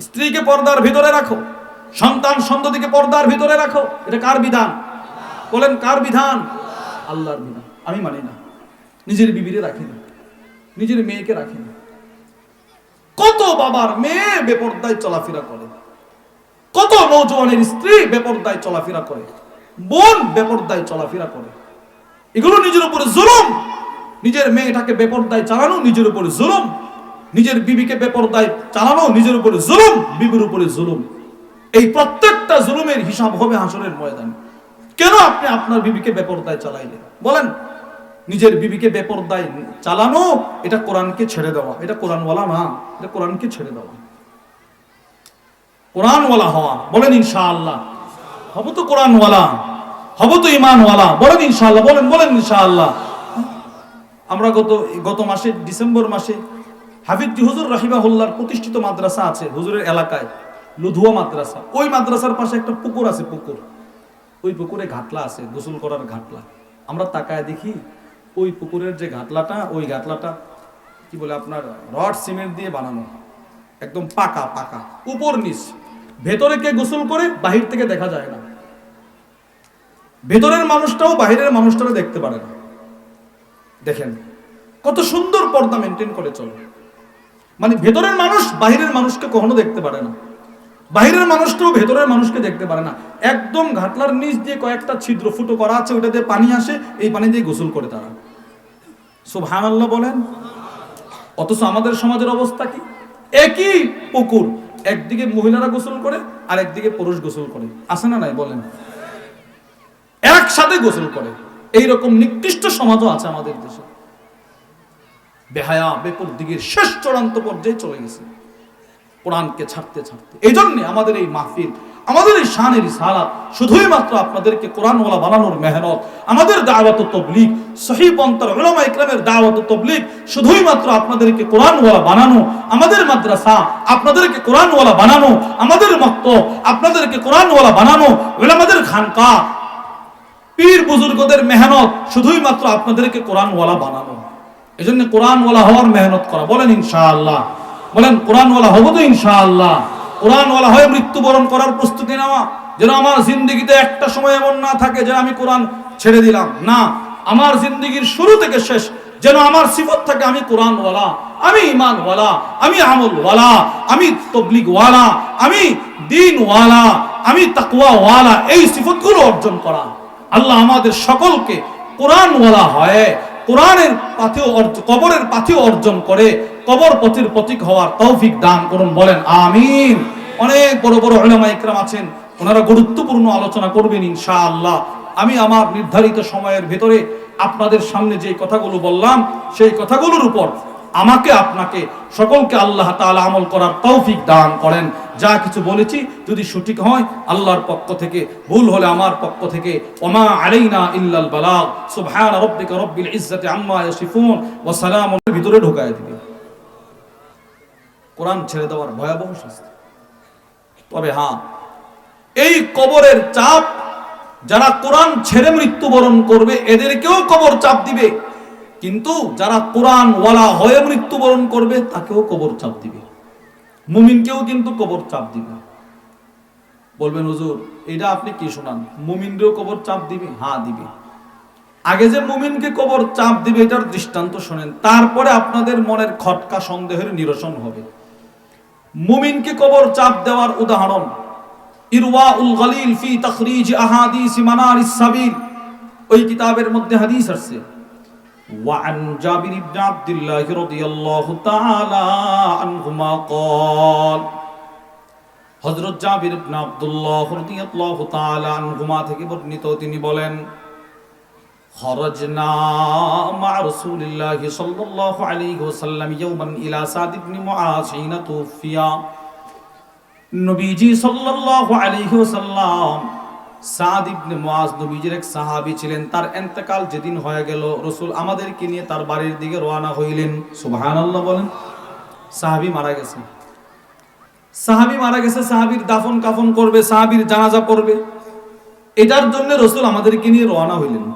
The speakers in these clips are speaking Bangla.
স্ত্রীকে পর্দার ভিতরে রাখো। সন্তান সন্ততিকে পর্দার ভিতরে রাখো। এটা কার বিধান? বলেন, কার বিধান? আল্লাহর বিধান। আমি মানি না। নিজের বিবিরে রাখি না। নিজের মেয়েকে রাখি না। কত বাবার মেয়ে বেপর্দায় চলাফেরা করে? কত নৌজওয়ানের স্ত্রী বেপর্দায় চলাফেরা করে? বোন বেপর্দায় চলাফেরা করে? এগুলো নিজের উপরে জুলুম। নিজের মেয়েটাকে বেপর্দায় চালানো নিজের উপরে জুলুম। নিজের বিবিকে বেপর্দায় চালানো, নিজের উপরে জুলুম, বিবির উপরে জুলুম। এই প্রত্যেকটা জুলুমের হিসাব হবে হাসরের ময়দান। কেন আপনি আপনার বিবিকে বেপর্দায় চালাইলেন? বলেন, নিজের বিবিকে বেপর্দায় চালানো, এটা কোরআনকে ছেড়ে দেওয়া। এটা কোরআনওয়ালা না, এটা কোরআনকে ছেড়ে দেওয়া। কোরআনওয়ালা হওয়া, বলেন ইনশাআল্লাহ। হব তো কোরআনওয়ালা, হব তো ইমানওয়ালা বলেন ইনশাআল্লাহ, বলেন বলেন ইনশাআল্লাহ। আমরা গত গত মাসে, ডিসেম্বর মাসে হাফিজ হুজুর রাহিবাহুল্লার প্রতিষ্ঠিত মাদ্রাসা আছে হুজুরের এলাকায়, লুধুয়া মাদ্রাসা। ওই মাদ্রাসার পাশে একটা পুকুর আছে পুকুর। ওই পুকুরে ঘাটলা আছে, গোসল করার ঘাটলা। আমরা তাকায় দেখি ওই পুকুরের যে ঘাটলাটা, ওই ঘাটলাটা কি বলে আপনার, রড, সিমেন্ট দিয়ে বানানো। একদম পাকা পাকা, উপর নিচ। ভেতরে কে গোসল করে, বাহির থেকে দেখা যায় না। ভেতরের মানুষটাও বাহিরের মানুষটাও দেখতে পারে না। দেখেন, কত সুন্দর পর্দা মেনটেন করে চলে। মানে ভেতরের মানুষ বাহিরের মানুষকে কখনো দেখতে পারে না। বাহিরের মানুষটাও ভেতরের মানুষকে দেখতে পারে না। একদম ঘাটলার নিচ দিয়ে কয়েকটা ছিদ্র ফুটো করা আছে, ওটা দিয়ে পানি আসে, এই পানি দিয়ে গোসল করে তারা। সুবহান আল্লাহ বলেন? অথচ আমাদের সমাজের অবস্থা কি? একই পুকুর, একদিকে মহিলারা গোসল করে আর একদিকে পুরুষ গোসল করে। আছে না নাই? বলেন। একসাথে গোসল করে। এইরকম নিকৃষ্ট সমাজও আছে আমাদের দেশে। বেহায়া বেপর দিকের শেষ চূড়ান্ত পর্যায়ে চলে গেছে। কোরআনকে ছাড়তে ছাড়তে। এই জন্যে আমাদের এই মাহফিল, আমাদের এই শানের সালাত শুধুই মাত্র আপনাদেরকে কোরআনওয়ালা বানানোর মেহনত, আমাদের দাওয়াত তবলিগ সহি পন্থার উলামা ইকরামের দাওয়াত তবলিগ শুধুই মাত্র আপনাদেরকে কোরআনওয়ালা বানানো, আমাদের মাদ্রাসা আপনাদেরকে কোরআনওয়ালা বানানো, আমাদের মক্তব আপনাদেরকে কোরআনওয়ালা বানানো, উলামাদের খানকা, পীর বুজুর্গদের মেহনত শুধুই মাত্র আপনাদেরকে কোরআনওয়ালা বানানো। এই জন্য কোরআনওয়ালা হওয়ার মেহনত করা। বলেন ইনশাআল্লাহ। বলেন, কোরআনওয়ালা হব তো ইনশাআল্লাহ। কোরআনওয়ালা হয়ে মৃত্যুবরণ করার প্রস্তুতি নেওয়া। যেন আমার জিন্দগিতে একটা সময় এমন না থাকে যে আমি কোরআন ছেড়ে দিলাম। না, আমার জিন্দগির শুরু থেকে শেষ যেন আমার সিফত থাকে আমি কোরআনওয়ালা, আমি ইমানওয়ালা আমি আমলওয়ালা, আমি তবলিগওয়ালা, আমি দিনওয়ালা, আমি তাকওয়াওয়ালা, এই সিফতগুলো অর্জন করা। আল্লাহ আমাদের সকলকে কোরআনওয়ালা হয় কোরআনের পাথেও কবরের পাথেও অর্জন করে, কবর পথের প্রতীক হওয়ার তৌফিক দান করুন, বলেন, আমিন। অনেক বড় বড় উলামা ইকরাম আছেন, ওনারা গুরুত্বপূর্ণ আলোচনা করবেন, ইনশাআল্লাহ। আমি আমার নির্ধারিত সময়ের ভেতরে আপনাদের সামনে যে কথাগুলো বললাম, সেই কথাগুলোর উপর আমাকে আপনাকে, সকলকে আল্লাহ তাআলা আমল করার তৌফিক দান করেন। যা কিছু বলেছি, যদি সঠিক হয়, আল্লাহর পক্ষ থেকে, ভুল হলে আমার পক্ষ থেকে, ওমা আলাইনা ইল্লাল বালাগ, সুবহান রাব্বিকা রব্বিল ইজ্জাতি আম্মা ইয়াসিফুন, ওয়া সালামুন ভিতরে ঢোকায় দিবে। কোরআন ছেড়ে দেওয়ার ভয়াবহ শাস্তি। তবে হ্যাঁ এই কবরের চাপ, যারা কোরআন ছেড়ে মৃত্যুবরণ করবে, এদেরকেও কবর চাপ দিবে। কিন্তু যারা কোরআন ওয়ালা হয়ে মৃত্যুবরণ করবে, তাকেও কবর চাপ দিবে। মুমিনকেও কিন্তু কবর চাপ দিবে। বলবেন, হুজুর, এটা আপনি কি শোনান? মুমিনকেও কবর চাপ দিবে? হ্যাঁ দিবে। আগে যে মুমিনকে কবর চাপ দিবে, এটার দৃষ্টান্ত শোনেন। তারপরে আপনাদের মনের খটকা সন্দেহের নিরসন হবে। মুমিনকে কবর চাপ দেওয়ার উদাহরণ ইরওয়া উল গলিল ফি তখরিজ আহাদিস মানারিস সাবিল। ওই কিতাবের মধ্যে হাদিস আছে وعن جابر بن عبد الله رضي الله تعالى عنهما قال হযরত জাবির ইবনে আব্দুল্লাহ রাদিয়াল্লাহু তাআলা আনহুমা থেকে বর্ণিত তিনি বলেন خرجنا مع رسول الله صلى الله عليه وسلم يوما إلى سعد بن معاذ حين توفي নবীজি সাল্লাল্লাহু আলাইহি ওয়াসাল্লাম সাদ ইবনে মুআজ নবীজির এক সাহাবী ছিলেন। তার ইন্তেকাল যেদিন হয়ে গেল, রাসূল আমাদেরকে নিয়ে তার বাড়ির দিকে রওনা হইলেন। সুবহানাল্লাহ বলেন, সাহাবী মারা গেছে। সাহাবী মারা গেছে, সাহাবীর দাফন কাফন করবে, সাহাবীর জানাজা পড়বে। এটার জন্য রসুল আমাদেরকে নিয়ে রওনা হইলেন।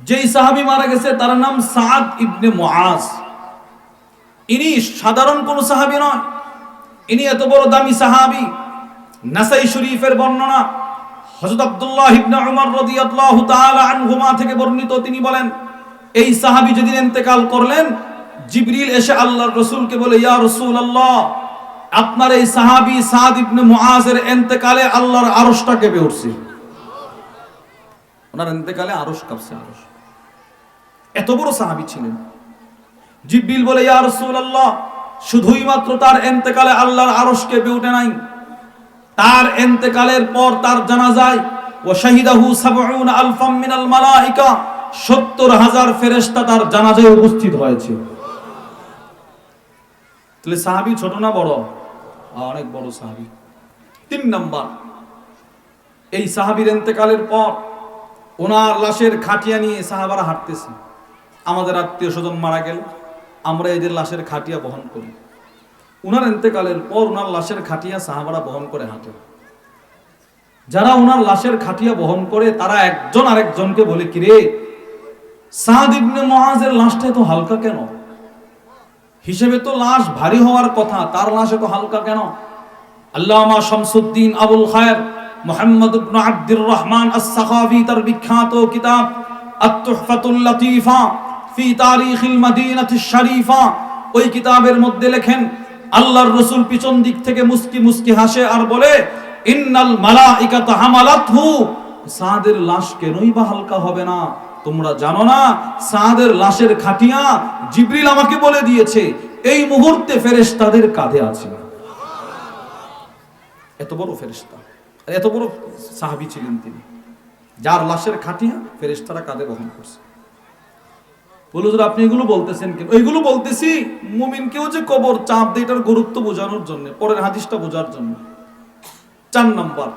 যেই সাহাবী মারা গেছে, তার নাম সাদ ইবনে মুআজ। ইনি সাধারণ কোন সাহাবী নয়। ইনি এত বড় দামি সাহাবি। নাসাই শরীফের বর্ণনা হযরত আব্দুল্লাহ ইবনে উমর রাদিয়াল্লাহু তাআলা আনহুমা থেকে বর্ণিত। তিনি বলেন, এই সাহাবী যেদিন ইন্তেকাল করলেন, জিবরিল এসে আল্লাহর রাসূলকে বলে, ইয়া রাসূলুল্লাহ, আপনার এই সাহাবী সাদ ইবনে মুআজের ইন্তেকালে আল্লাহর আরশটা কেঁপে উঠছে। ওনার ইন্তেকালে আরশ কাঁপছে, আরশ। এত বড় সাহাবী ছিলেন। জিব্বিল বলে, ইয়া রাসূলুল্লাহ, শুধুই মাত্র তার ইন্তেকালে আল্লাহর আরশ কেঁপে ওঠে নাই তার ইন্তেকালের পর তার জানাজায় ও শাহিদাহু সাবউন আলফাম মিনাল মালাইকা 70 হাজার ফেরেশতা তার জানাজায় উপস্থিত হয়েছে। তাহলে সাহাবী ছোট না বড়? অনেক বড় সাহাবী। তিন নাম্বার, এই সাহাবীর ইন্তেকালের পর ওনার লাশের খাটিয়া নিয়ে সাহাবারা হাঁটতেছে। আমাদের আত্মীয় স্বজন মারা গেল, আমরা এদের লাশের খাটিয়া বহন করি। উনার এন্তেকালের পর উনার লাশের খাটিয়া সাহাবারা বহন করে হাঁটে। যারা উনার লাশের খাটিয়া বহন করে, তারা একজন আরেকজনকে বলে, কিরে ইবনে মুআজের লাশটা এত হালকা কেন? হিসেবে তো লাশ ভারী হওয়ার কথা, তার লাশ এত হালকা কেন? আল্লামা শামসুদ্দিন আবুল খায়ের মোহাম্মদ আব্দুর রহমান আস-সাখাফি, তার বিখ্যাত কিতাব আত-তুহফাতুল লতিফা ফি তারিখিল মদিনাতিশ শরীফা, ওই কিতাবের মধ্যে লেখেন আল্লাহর রসুল পিছন দিক থেকে মুস্কি মুস্কি হাসে আর বলে, ইন্নাল মালাইকাতা হামালাতহু। সাদের লাশ কেনই বা হালকা হবে না? তোমরা জানো না, সাদের লাশের খাটিয়া জিবরিল আমাকে বলে দিয়েছে, এই মুহূর্তে ফেরেশতাদের কাঁধে আছে এত বড় ফেরেশতা এত বড় সাহাবী ছিলেন তিনি। যার লাশের খাটিয়া ফেরেশতারা কাঁধে বহন করছে। বলে আপনি এগুলো বলতেছেন কেন? এইগুলো বলতেছি মুমিনকেও যে কবর চাপ দেয়, এটার গুরুত্ব বোঝানোর জন্য, পরের হাদিসটা বোঝার জন্য। চার নাম্বার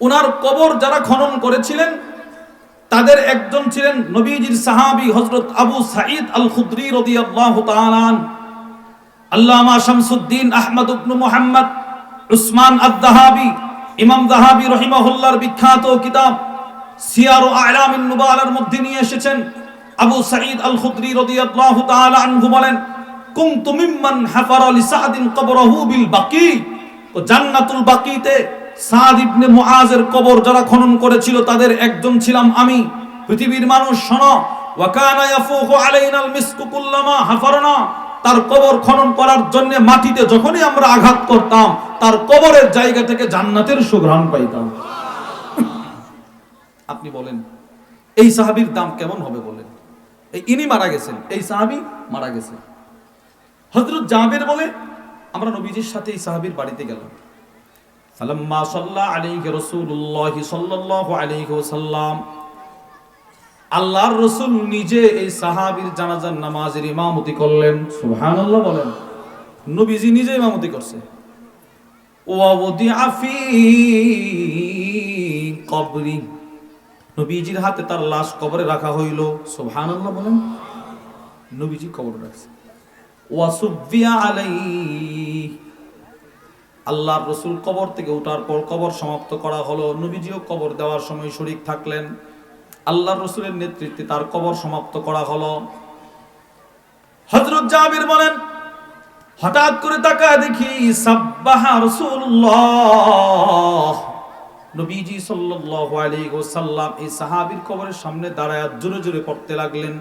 ওনার কবর যারা খনন করেছিলেন, তাদের একজন ছিলেন নবীজির সাহাবী হযরত আবু সাঈদ আল খুদরি রাদিয়াল্লাহু তাআলা আন আল্লামা শামসুদ্দিন আহমদ ইবনে মুহাম্মদ, উসমান আদ-দাহাবি, ইমাম দাহাবি রহিমাহুল্লাহর বিখ্যাত কিতাব, সিয়ার ও আলামিন নুবালার মধ্যে নিয়ে এসেছেন। আবু সাঈদ আল খুদরি রাদিয়াল্লাহু তাআলা আনহু বলেন, কুনতু মিম্মান হাফারা লিসাদিন কবরহু বিল বাকি। তো জান্নাতুল বাকিতে সাদ ইবনে মুআজের কবর যারা খনন করেছিল, তাদের একজন ছিলাম আমি। পৃথিবীর মানুষ, শোনো ওয়া কানা ইয়াফুকু আলাইনাল মিসকু কুল্লামা হাফারনা। তার কবর খনন করার জন্য মাটিতে যখনই আমরা আঘাত করতাম, তার কবরের জায়গা থেকে জান্নাতের সুঘ্রাণ পাইতাম। আপনি বলেন, এই সাহাবীর দাম কেমন হবে বলেন? ইনি মারা গেছেন, এই সাহাবী মারা গেছেন। হযরত জাবের বলে, আমরা নবীজির সাথে এই সাহাবীর বাড়িতে গেলাম। ফালাম্মা সাল্লা আলাইহি রাসূলুল্লাহ সাল্লাল্লাহু আলাইহি ওয়াসাল্লাম, আল্লাহর রসুল নিজে এই সাহাবীর জানাজার নামাজের ইমামতি করলেন। সুবহানাল্লাহ বলেন, নবীজি নিজে ইমামতি করছে। ওয়াউদিআ ফি কবরি নবীজির হাতে তার লাশ কবরে রাখা হইল। সুবহানাল্লাহ বলেন, নবীজি কবরে রাখছে। ওয়াসুবিয়া আলাইহি, আল্লাহর রসুল কবর থেকে ওঠার পর কবর সমাপ্ত করা হলো। নবীজিও কবর দেওয়ার সময় শরিক থাকলেন। আল্লাহর রসুলের নেতৃত্বে তার কবর সমাপ্ত করা হলো। হযরত জাবির বলেন, হঠাৎ করে তাকায় দেখি সাব্বাহা রাসূলুল্লাহ। নবীজি সাল্লাল্লাহু আলাইহি ওয়াসাল্লাম এই সাহাবীর কবরের সামনে দাঁড়ায় জোরে জোরে পড়তে লাগলেন।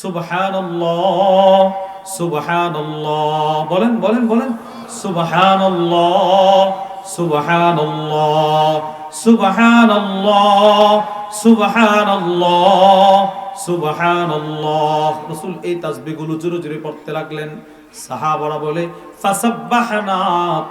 সুবহানাল্লাহ সুবহানাল্লাহ, বলেন বলেন বলেন। সুবহানাল্লাহ সুবহানাল্লাহ সুবহানাল্লাহ সুবহানাল্লাহ সুবহানাল্লাহ। রাসূল এই তাসবিহগুলো জোরে জোরে পড়তে লাগলেন। সাহাবারা বলে, ফাসাব্বাহনা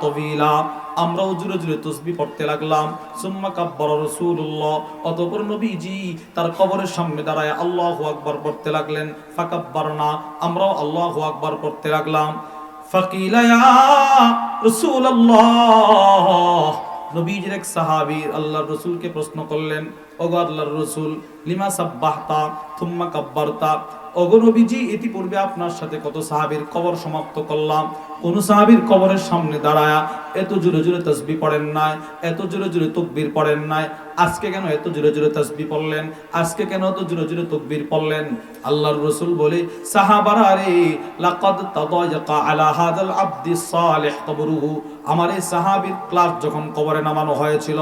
তাবিলা। আমরাও জুড়ে জুড়ে তসবি পড়তে লাগলাম। সুম্মা কাব্বর রসুল্লাহ অতপর নবীজি তার কবরের সামনে দাঁড়ায় আল্লাহ আকবর পড়তে লাগলেন। ফাকাব্বারনা, আমরাও আল্লাহ আকবর পড়তে লাগলাম। ফাকিলা রাসূলুল্লাহ। নবীজির এক সাহাবি আল্লাহর রসুলকে প্রশ্ন করলেন, ওগো আল্লাহর রসুল, লিমা সাব্বাহতা থুম্মা কাব্বারতা? ওগো নবীজি, ইতিপূর্বে আপনার সাথে কত সাহাবীর কবর সমাপ্ত করলাম। কোন সাহাবীর কবরের সামনে দাঁড়ায়া এত জোরে জোরে তসবি পড়েন নাই, এত জোরে জোরে তকবির পড়েন নাই। আজকে কেন এত জোরে জোরে তসবি পড়লেন? আজকে কেন এত জোরে জোরে তকবির পড়লেন? আল্লাহর রসুল বলে, সাহাবারা লাকাদ তাদায়াকা আলা হাদাল সালিহ কবরুহু। আমার এই সাহাবীর ক্লাস যখন কবরে নামানো হয়েছিল,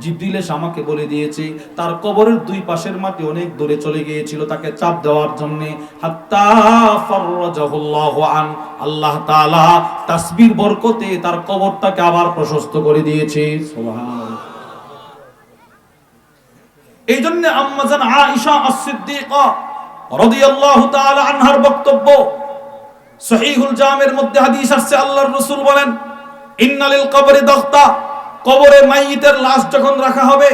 জিবরিল আমাকে বলে দিয়েছে, তার কবরের দুই পাশের মাটি অনেক দূরে চলে গিয়েছিল তাকে চাপ দেওয়ার জন্য। আল্লাহ তাআলা তাসবির বরকতে তার কবরটাকে আবার প্রশস্ত করে দিয়েছে। সুবহানাল্লাহ। এই জন্য আম্মাজান আয়েশা আস-সিদ্দিকা রাদিয়াল্লাহু তাআলা আনহার বক্তব্য, সহিহুল জামের মধ্যে হাদিস আসছে, আল্লাহর রাসূল বলেন, ইন্নালিল কবরি দখতা কবরে মাইয়িতের লাশ যখন রাখা হবে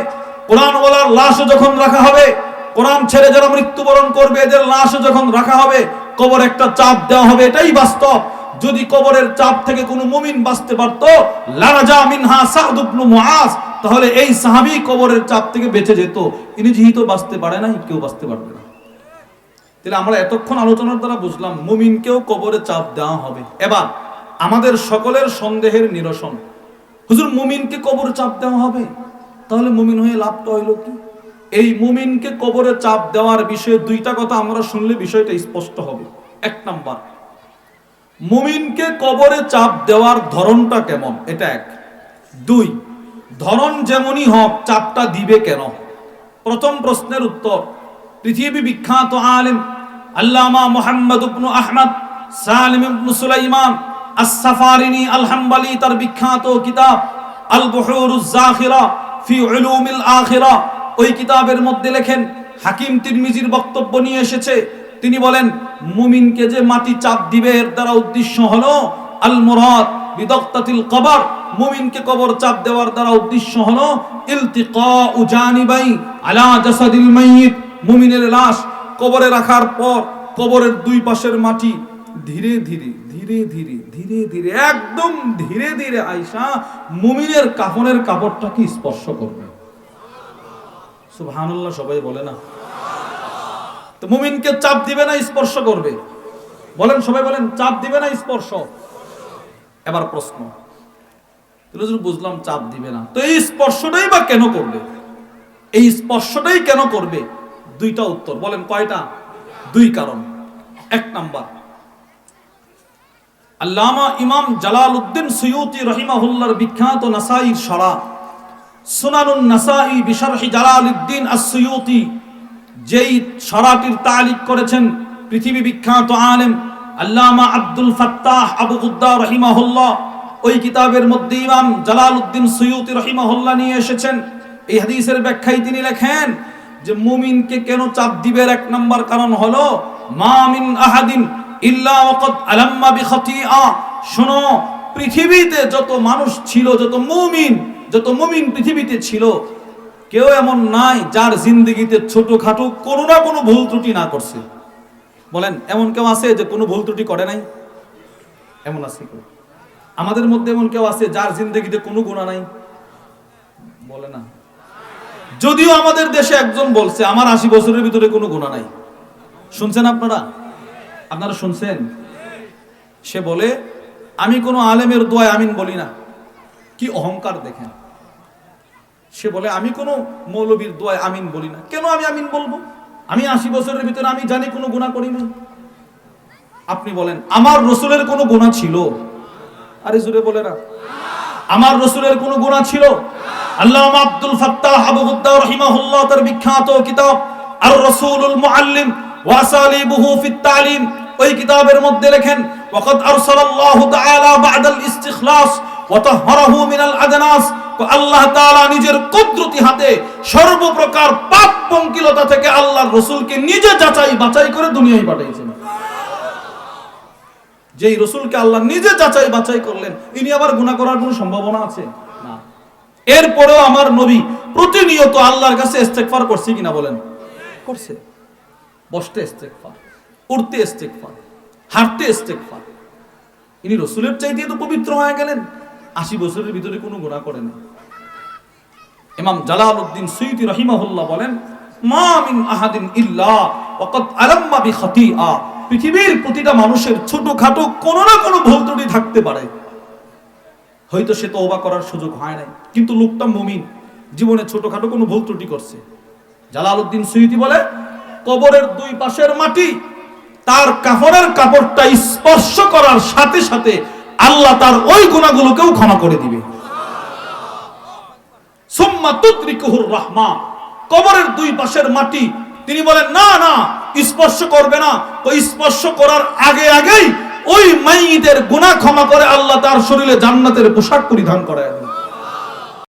কোরআন ওয়ালার লাশও যখন রাখা হবে, কোরআন ছেড়ে যারা মৃত্যুবরণ করবে, এদের লাশ যখন রাখা হবে, কবর একটা চাপ দেওয়া হবে, এটাই বাস্তব। যদি কবরের চাপ থেকে কোনো মুমিন বাঁচতে পারত লারাজা মিনহা সাদ ইবনে মুআজ তাহলে এই সাহাবী কবরের চাপ থেকে বেঁচে যেত। ইনি যেহেতু বাঁচতে পারে নাই, কেউ বাঁচতে পারবে না। তাহলে আমরা এতক্ষণ আলোচনার দ্বারা বুঝলাম, মুমিনকেও কবরে চাপ দেওয়া হবে। এবার আমাদের সকলের সন্দেহের নিরসন। হুজুর, মুমিনকে কবরে চাপ দেওয়া হবে? তাহলে মুমিন হয়ে লাভটা হইল কি? এই মুমিনকে কবরে চাপ দেওয়ার বিষয়ে দুইটা কথা আমরা শুনলে বিষয়টা স্পষ্ট হবে। এক নাম্বার, মুমিনকে কবরে চাপ দেওয়ার ধরনটা কেমন? এটা এক। দুই ধরন যেমনই হোক, চাপটা দিবে কেন? প্রথম প্রশ্নের উত্তর, পৃথিবী বিখ্যাত আলিম আল্লামা মোহাম্মদ ইবনু আহমদ, সালিম ইবনু সুলাইমান, আস-সাফারিনি তার বিখ্যাত কিতাব আল বুহুরুজ জাখিরা ফি উলুমিল আখিরা। ওই কিতাবের মধ্যে লেখেন, হাকিম তিরমিজির বক্তব্য নিয়ে এসেছে। তিনি বলেন, মুমিনকে যে মাটি চাপ দিবে, এর দ্বারা উদ্দেশ্য হলো আল মুরাদ বিদক্তাতিল কবর। মুমিনকে কবর চাপ দেওয়ার দ্বারা উদ্দেশ্য হলো আলা জাসাদিল মুমিনের লাশ কবরে রাখার পর কবরের দুই পাশের মাটি ধীরে ধীরে ধীরে ধীরে ধীরে ধীরে, একদম ধীরে ধীরে আইসা মুমিনের কাফনের কাপড়টাকে স্পর্শ করবে। সুবহানাল্লাহ, সবাই বলে না। তো মুমিনকে চাপ দিবে না, স্পর্শ করবে। বলেন, সবাই বলেন, চাপ দিবে না, স্পর্শ। এবার প্রশ্ন। বুঝলাম চাপ দিবে না। তো এই স্পর্শটাই বা কেন করবে? এই স্পর্শটাই কেন করবে? দুইটা উত্তর। বলেন কয়টা? দুই কারণ। এক নাম্বার, আল্লামা ইমাম জালাল উদ্দিন সৈয়দি রহিমাহুল্লার বিখ্যাত নাসাইর সরা সুনানুন নাসাই বিশারহি জালাল উদ্দিন as-সুয়ুতি যেই সরাটির তালিক করেছেন পৃথিবী বিখ্যাত আলেম আল্লামা আব্দুল ফাত্তাহ আবু গুদ্দা রহিমাহুল্লাহ। ওই কিতাবের মধ্যে ইমাম জালাল উদ্দিন সৈয়দি রহিমাহুল্লাহ নিয়ে এসেছেন। এই হাদিসের ব্যাখ্যায় তিনি লেখেন যে, মুমিনকে কেন চাপ দিবের এক নম্বর কারণ হলো, মা মিন আহাদিন ইল্লা ওয়াকাদ আলাম্মা বিখাতিআ। শোনো, পৃথিবীতে যত মানুষ ছিল, যত মুমিন যত মুমিন পৃথিবীতে ছিল, কেউ এমন নাই যার জিন্দগিতে ছোটখাটো কোনো না কোনো ভুল ত্রুটি না করছে। বলেন, এমন কেউ আছে যে কোনো ভুল ত্রুটি করে নাই? এমন আছে কেউ। আমাদের মধ্যে এমন কেউ আছে যার জিন্দগিতে কোনো গুণা নাই? বলে না। যদিও আমাদের দেশে একজন বলছে, আমার আশি বছরের ভিতরে কোনো গুণা নাই। শুনছেন আপনারা? আপনারা শুনছেন? সে বলে, আমি কোনো আলেমের দোয়ায় আমিন বলি না। কি অহংকার দেখেন। সে বলে, আমি কোনো মৌলবীর দোয়ায় আমিন বলি না। কেন আমি আমিন বলব? আমি আশি বছরের ভিতরে আমি জানি কোনো গুণা করি না আপনি বলেন, আমার রসুলের কোনো গুণা ছিল? আরে জুড়ে বলে না। আমার রসুলের কোনো গুণা ছিল? Allah Abdul Fattah Abu Ghudda রহিমাহুল্লাহ, তার বিখ্যাত কিতাব আর রসুলুল মুআল্লিম ওয়াসালিবুহু ফিত তালিম, ওই কিতাবের মধ্যে লেখেন, ওয়াকাদ আরসালাল্লাহু তাআলা বা'দাল ইস্তিখলাস ওয়া তাহহারাহু মিনাল আদনাস আল্লাহ তাআলা নিজের কুদরতি হাতে সর্বপ্রকার পাপ পঙ্কিলতা থেকে আল্লাহর রাসূলকে নিজে যাচাই বাছাই করে দুনিয়ায় পাঠিয়েছেন। যেই রসুলকে আল্লাহ নিজে যাচাই বাছাই করলেন, ইনি আবার গুনাহ করার কোনো সম্ভাবনা আছে? না। এরপরেও আমার নবী প্রতিনিয়ত আল্লাহর কাছে ইস্তেগফার করছে কিনা বলেন? করছে। বসতে ইস্তেগফার, উঠতে ইস্তেগফার, হাঁটতে ইস্তেগফার। ইনি রসুলের চাইতে তো পবিত্র হয়ে গেলেন। আশি বছরের ভিতরে কোনো গুনাহ করেন ইমাম জালালউদ্দিন সুয়ুতি রহিমাহুল্লাহ বলেন, মা মিন আহাদিন ইল্লা ওয়াকাদ আলাম্মা বিখাতিআ। পৃথিবীর প্রতিটা মানুষের ছোটখাটো কোনো না কোনো ভুল ত্রুটি থাকতে পারে। হয়তো সে তওবা করার সুযোগ হয় নাই, কিন্তু লোকটা মুমিন, জীবনে ছোটখাটো কোনো ভুল ত্রুটি করছে। জালালউদ্দিন সুয়ুতি বলে, কবরের দুই পাশের মাটি, তার কাপড়ের কাপড়টা স্পর্শ করার সাথে সাথে আল্লাহ তার ওই গুণাগুলোকেও ক্ষমা করে দিবে। সুম্মা তুদ্রিকুহুর কবরের দুই পাশের মাটি। তিনি বলেন, না না, স্পর্শ করবে না। ওই স্পর্শ করার আগে আগেই ওই মাইদের গুনাহ ক্ষমা করে আল্লাহ তার শরীরে জান্নাতের পোশাক পরিধান করায়